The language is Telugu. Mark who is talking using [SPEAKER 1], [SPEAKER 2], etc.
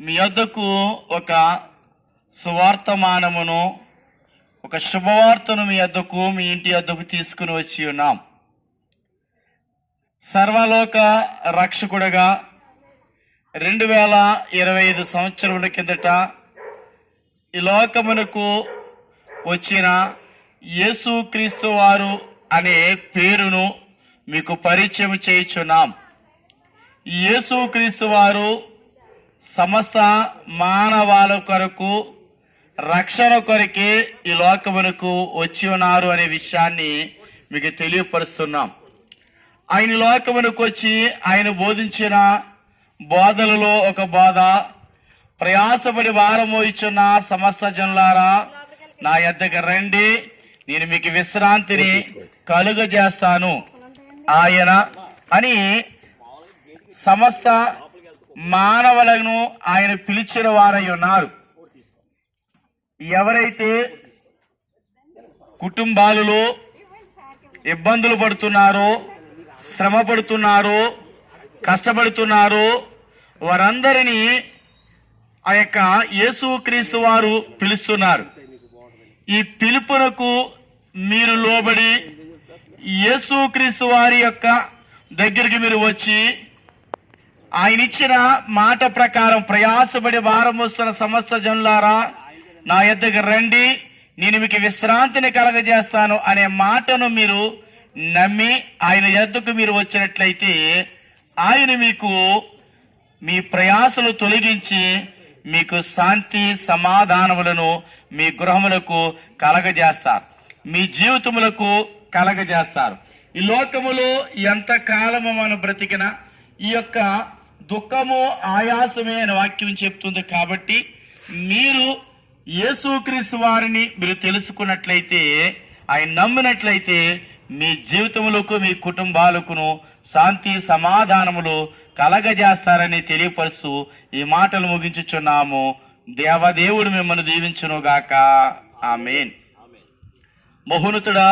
[SPEAKER 1] మీ వద్దకు ఒక సువార్తమానమును ఒక శుభవార్తను మీ వద్దకు మీ ఇంటి వద్దకు తీసుకుని వచ్చి ఉన్నాం. సర్వలోక రక్షకుడుగా రెండు వేల ఇరవై ఐదు సంవత్సరముల కిందట ఈ లోకమునకు వచ్చిన యేసుక్రీస్తు వారు అనే పేరును మీకు పరిచయం చేయుచున్నాం. ఈ యేసుక్రీస్తు వారు సమస్త మానవాల కొరకు రక్షణ కొరకే ఈ లోకమునకు వచ్చి ఉన్నారు అనే విషయాన్ని మీకు తెలియపరుస్తున్నాం. ఆయన లోకమునకు వచ్చి ఆయన బోధించిన బోధలలో ఒక బోధ ప్రయాసపడి భారము ఇచ్చున్న సమస్త జనులారా నా ఎద్దకు రండి నేను మీకు విశ్రాంతిని కలుగజేస్తాను. ఆయన అని సమస్త మానవులను ఆయన పిలిచిన వారై ఉన్నారు. ఎవరైతే కుటుంబాలలో ఇబ్బందులు పడుతున్నారో శ్రమ పడుతున్నారో కష్టపడుతున్నారో వారందరినీ ఆ యొక్క యేసుక్రీస్తు వారు పిలుస్తున్నారు. ఈ పిలుపునకు మీరు లోబడి యేసుక్రీస్తు వారి యొక్క దగ్గరికి మీరు వచ్చి ఆయన ఇచ్చిన మాట ప్రకారం ప్రయాసపడి భారం వస్తున్న సమస్త జనులారా నా ఎద్దకు రండి నేను మీకు విశ్రాంతిని కలగజేస్తాను అనే మాటను మీరు నమ్మి ఆయన ఎద్దుకు మీరు వచ్చినట్లయితే ఆయన మీకు మీ ప్రయాసలు తొలగించి మీకు శాంతి సమాధానములను మీ గృహములకు కలగజేస్తారు. మీ జీవితములకు కలగజేస్తారు. ఈ లోకములో ఎంత కాలము మనం బ్రతికినా ఈ యొక్క దుఃఖము ఆయాసమే అని వాక్యం చెప్తుంది కాబట్టి మీరు యేసుక్రీస్తు వారిని మీరు తెలుసుకున్నట్లయితే ఆయన నమ్మినట్లయితే మీ జీవితములకు మీ కుటుంబాలకును శాంతి సమాధానములు కలగజేస్తారని తెలియపరుస్తూ ఈ మాటలు ముగించుచున్నాము. దేవదేవుడు మిమ్మల్ని దీవించునుగాక. ఆమెన్. మహోన్నతుడా